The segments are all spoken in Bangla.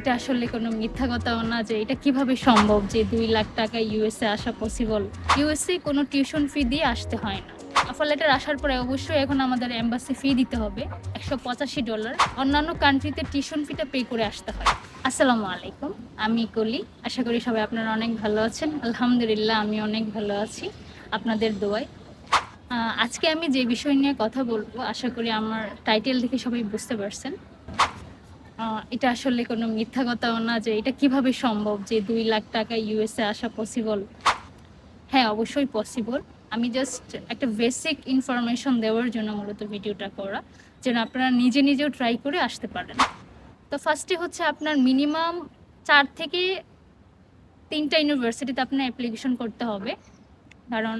এটা আসলে কোনো মিথ্যা কথাও না যে এটা কীভাবে সম্ভব যে দুই লাখ টাকা ইউএসএ আসা পসিবল ইউএসএ কোনো টিউশন ফি দিয়ে আসতে হয় না। অফার লেটার আসার পরে অবশ্যই এখন আমাদের এম্বাসি ফি দিতে হবে, একশো পঁচাশি ডলার অন্যান্য কান্ট্রিতে টিউশন ফিটা পে করে আসতে হয়। আসসালামু আলাইকুম, আমি কলি। আশা করি সবাই আপনারা অনেক ভালো আছেন। আলহামদুলিল্লাহ, আমি অনেক ভালো আছি আপনাদের দোয়ায়। আজকে আমি যে বিষয় নিয়ে কথা বলব, আশা করি আমার টাইটেল দেখে সবাই বুঝতে পারছেন। এটা আসলে কোনো মিথ্যা কথাও না যে এটা কীভাবে সম্ভব যে দুই লাখ টাকা ইউএসএ আসা পসিবল হ্যাঁ অবশ্যই পসিবল আমি জাস্ট একটা বেসিক ইনফরমেশন দেওয়ার জন্য মূলত ভিডিওটা করা, যেন আপনারা নিজে নিজেও ট্রাই করে আসতে পারেন। তো ফার্স্টে হচ্ছে আপনার মিনিমাম চার থেকে তিনটা ইউনিভার্সিটিতে আপনার অ্যাপ্লিকেশন করতে হবে। কারণ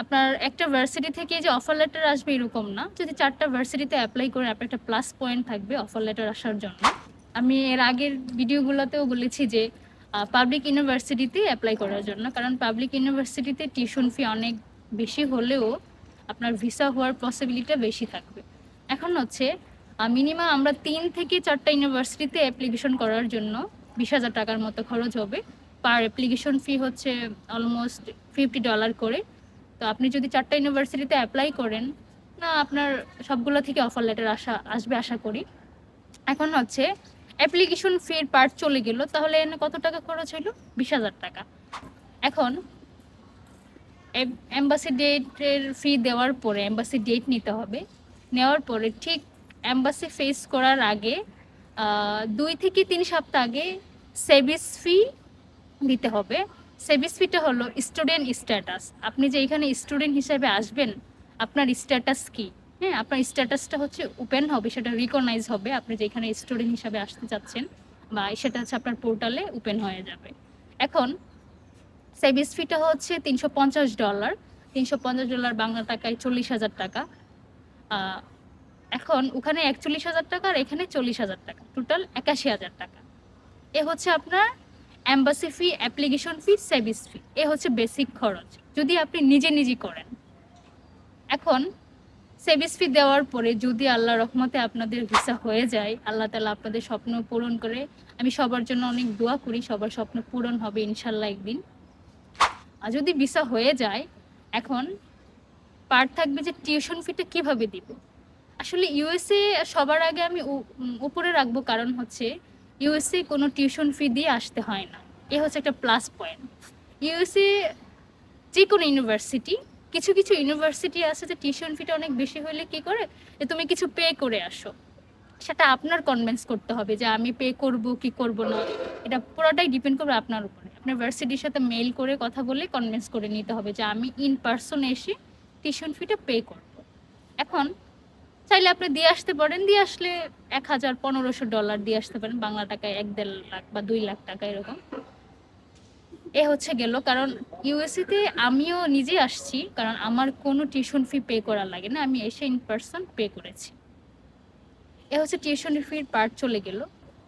আপনার একটা ভার্সিটি থেকে যে অফার লেটার আসবে এরকম না। যদি চারটা ভার্সিটিতে অ্যাপ্লাই করে আপনার একটা প্লাস পয়েন্ট থাকবে অফার লেটার আসার জন্য। আমি এর আগের ভিডিওগুলোতেও বলেছি যে পাবলিক ইউনিভার্সিটিতে অ্যাপ্লাই করার জন্য। কারণ পাবলিক ইউনিভার্সিটিতে টিউশন ফি অনেক বেশি হলেও আপনার ভিসা হওয়ার পসিবিলিটিটা বেশি থাকবে। এখন হচ্ছে মিনিমাম আমরা তিন থেকে চারটা ইউনিভার্সিটিতে অ্যাপ্লিকেশন করার জন্য বিশ হাজার টাকার মতো খরচ হবে। পার অ্যাপ্লিকেশন ফি হচ্ছে অলমোস্ট ফিফটি ডলার করে। তো আপনি যদি চারটা ইউনিভার্সিটিতে অ্যাপ্লাই করেন, না আপনার সবগুলো থেকে অফার লেটার আসা, আসবে আশা করি। এখন হচ্ছে অ্যাপ্লিকেশন ফির পার্ট চলে গেল, তাহলে এনে কত টাকা খরচ হলো বিশ হাজার টাকা। এখন এম্বাসি ডেটের ফি দেওয়ার পরে এম্বাসি ডেট নিতে হবে। নেওয়ার পরে ঠিক এম্বাসি ফেস করার আগে দুই থেকে তিন সপ্তাহ আগে সেভিস ফি দিতে হবে। সেভিস ফিটা হলো স্টুডেন্ট স্ট্যাটাস আপনি যে এখানে স্টুডেন্ট হিসেবে আসবেন, আপনার স্ট্যাটাস কি? হ্যাঁ আপনার স্ট্যাটাসটা হচ্ছে ওপেন হবে, সেটা রিকগনাইজ হবে। আপনি যে এখানে স্টুডেন্ট হিসাবে আসতে চাচ্ছেন, বা সেটা হচ্ছে আপনার পোর্টালে ওপেন হয়ে যাবে। এখন সেভিস ফিটা হচ্ছে তিনশো পঞ্চাশ ডলার তিনশো পঞ্চাশ ডলার বাংলা টাকায় চল্লিশ হাজার টাকা। এখন ওখানে একচল্লিশ হাজার টাকা আর এখানে চল্লিশ হাজার টাকা। টোটাল একাশি হাজার টাকা। এ হচ্ছে আপনার embassy fee application fee service fee এ হচ্ছে বেসিক খরচ। যদি আপনি নিজে নিজে করেন। এখন সার্ভিস ফি দেওয়ার পরে যদি আল্লাহ রহমতে আপনাদের ভিসা হয়ে যায়, আল্লাহ তালা আপনাদের স্বপ্ন পূরণ করে, আমি সবার জন্য অনেক দোয়া করি, সবার স্বপ্ন পূরণ হবে ইনশাল্লাহ একদিন। আর যদি ভিসা হয়ে যায়, এখন পার্ট থাকবে যে টিউশন ফিটা কীভাবে দিব? আসলে ইউএসএ সবার আগে আমি উপরে রাখব কারণ হচ্ছে ইউএসএ কোনো টিউশন ফি দিয়ে আসতে হয় না। এ হচ্ছে একটা প্লাস পয়েন্ট ইউএসসি যে কোনো ইউনিভার্সিটি কিছু কিছু ইউনিভার্সিটি আছে যে টিউশন ফিটা অনেক বেশি হলে কি করে? যে তুমি কিছু পে করে আসো। সেটা আপনার কনভিন্স করতে হবে যে আমি পে করব কি করব না। এটা পুরোটাই ডিপেন্ড করবে আপনার উপরে। আপনার ভার্সিটির সাথে মেইল করে কথা বলে কনভিন্স করে নিতে হবে যে আমি ইন পার্সন এসে টিউশন ফিটা পে করব। এখন চাইলে আপনি দিয়ে আসতে পারেন। দিয়ে আসলে এক হাজার পনেরোশো ডলার দিয়ে আসতে পারেন। বাংলা টাকায় এক দেড় লাখ বা দুই লাখ টাকা এরকম। এ হচ্ছে গেল। কারণ ইউএসএতে আমিও নিজে আসছি। কারণ আমার কোনো টিউশন ফি পে করা লাগে না। আমি এসে ইন পার্সন পে করেছি। এ হচ্ছে টিউশন ফির পার্ট চলে গেল।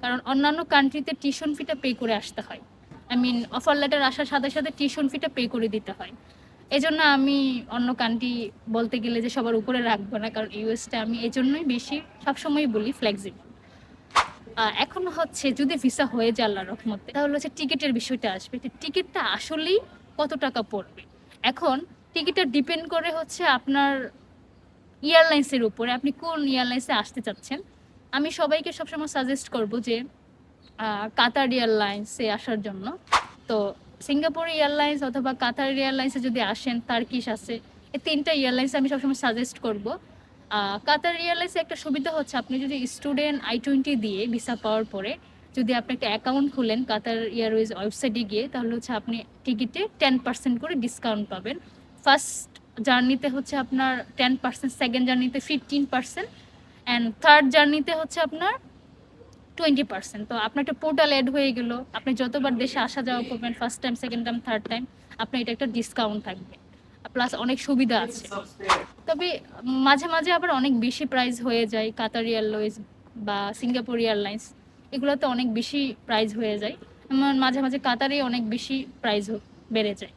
কারণ অন্যান্য কান্ট্রিতে টিউশন ফিটা পে করে আসতে হয়। আই মিন অফার লেটার আসার সাথে সাথে টিউশন ফিটা পে করে দিতে হয়। এই জন্য আমি অন্য কান্ট্রি বলতে গেলে যে সবার উপরে রাখব না, কারণ ইউএসটা আমি এই জন্যই বেশি সবসময় বলি ফ্লেক্সিবল এখন হচ্ছে যদি ভিসা হয়ে যায় আল্লাহ রহমতে, তাহলে হচ্ছে টিকিটের বিষয়টা আসবে। টিকিটটা আসলেই কত টাকা পড়বে? এখন টিকিটটা ডিপেন্ড করে হচ্ছে আপনার এয়ারলাইন্সের উপরে, আপনি কোন এয়ারলাইন্সে আসতে চাচ্ছেন? আমি সবাইকে সবসময় সাজেস্ট করব যে কাতার এয়ারলাইন্সে আসার জন্য। তো সিঙ্গাপুর এয়ারলাইন্স অথবা কাতার এয়ারলাইন্সে যদি আসেন তার্কিশ আছে, এই তিনটা এয়ারলাইন্স আমি সবসময় সাজেস্ট করব। কাতার এয়ারলাইন্সে একটা সুবিধা হচ্ছে, আপনি যদি স্টুডেন্ট আই টোয়েন্টি দিয়ে ভিসা পাওয়ার পরে যদি আপনি একটা অ্যাকাউন্ট খুলেন কাতার এয়ারওয়েজ ওয়েবসাইটে গিয়ে, তাহলে হচ্ছে আপনি টিকিটে টেন পার্সেন্ট করে ডিসকাউন্ট পাবেন। ফার্স্ট জার্নিতে হচ্ছে আপনার টেন পার্সেন্ট সেকেন্ড জার্নিতে ফিফটিন পার্সেন্ট অ্যান্ড থার্ড জার্নিতে হচ্ছে আপনার টোয়েন্টি পার্সেন্ট তো আপনার একটা পোর্টাল অ্যাড হয়ে গেলো। আপনি যতবার দেশে আসা যাওয়া করবেন first time second time third time আপনার এটা একটা ডিসকাউন্ট থাকবে। প্লাস অনেক সুবিধা আছে। তবে মাঝে মাঝে আবার অনেক বেশি প্রাইস হয়ে যায়। কাতার এয়ারলাইন্স বা সিঙ্গাপুর এয়ারলাইন্স এগুলোতে অনেক বেশি প্রাইস হয়ে যায়। আমার মাঝে মাঝে কাতারে অনেক বেশি প্রাইস বেড়ে যায়।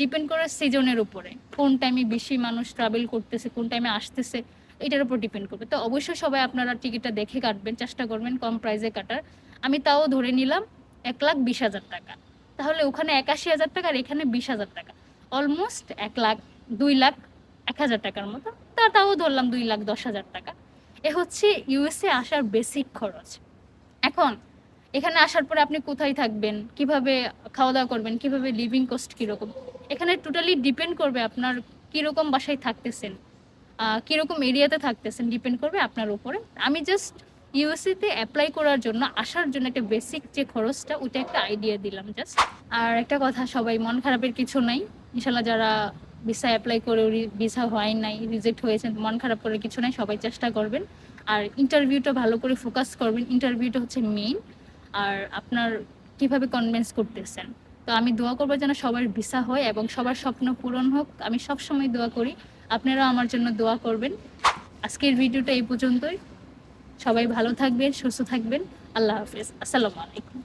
ডিপেন্ড করে সিজনের উপরে। কোন টাইমে বেশি মানুষ ট্রাভেল করতেছে, কোন টাইমে আসতেছে। এটার উপর ডিপেন্ড করবে। তো অবশ্যই সবাই আপনারা টিকিটটা দেখে কাটবেন, চেষ্টা করবেন কম প্রাইসে কাটার। আমি তাও ধরে নিলাম, এক লাখ বিশ হাজার টাকা। তাহলে ওখানে একাশি হাজার টাকা আর এখানে বিশ হাজার টাকা। অলমোস্ট এক লাখ, দুই লাখ, এক হাজার টাকার মতো। তা তাও ধরলাম দুই লাখ দশ হাজার টাকা। এ হচ্ছে ইউএসএ আসার বেসিক খরচ। এখন, এখানে আসার পরে আপনি কোথায় থাকবেন? কীভাবে খাওয়া দাওয়া করবেন? কীভাবে লিভিং কস্ট কীরকম? এখানে টোটালি ডিপেন্ড করবে আপনার কীরকম বাসায় থাকতেছেন। কীরকম এরিয়াতে থাকতেছেন ডিপেন্ড করবে আপনার উপরে। আমি জাস্ট ইউএসএতে অ্যাপ্লাই করার জন্য, আসার জন্য একটা বেসিক যে খরচটা ওটা একটা আইডিয়া দিলাম জাস্ট আর একটা কথা, সবাই মন খারাপের কিছু নাই। ইনশাল্লাহ যারা ভিসা অ্যাপ্লাই করে ভিসা হয় নাই রিজেক্ট হয়েছে মন খারাপ করে কিছু নাই, সবাই চেষ্টা করবেন। আর ইন্টারভিউটা ভালো করে ফোকাস করবেন ইন্টারভিউটা হচ্ছে মেইন আর আপনার কীভাবে কনভিন্স করতেছেন। তো আমি দোয়া করব যেন সবার ভিসা হয় এবং সবার স্বপ্ন পূরণ হোক। আমি সব সময় দোয়া করি আপনারাও আমার জন্য দোয়া করবেন। আজকের ভিডিওটা এই পর্যন্তই। সবাই ভালো থাকবেন, সুস্থ থাকবেন। আল্লাহ হাফিজ। আসসালামু আলাইকুম।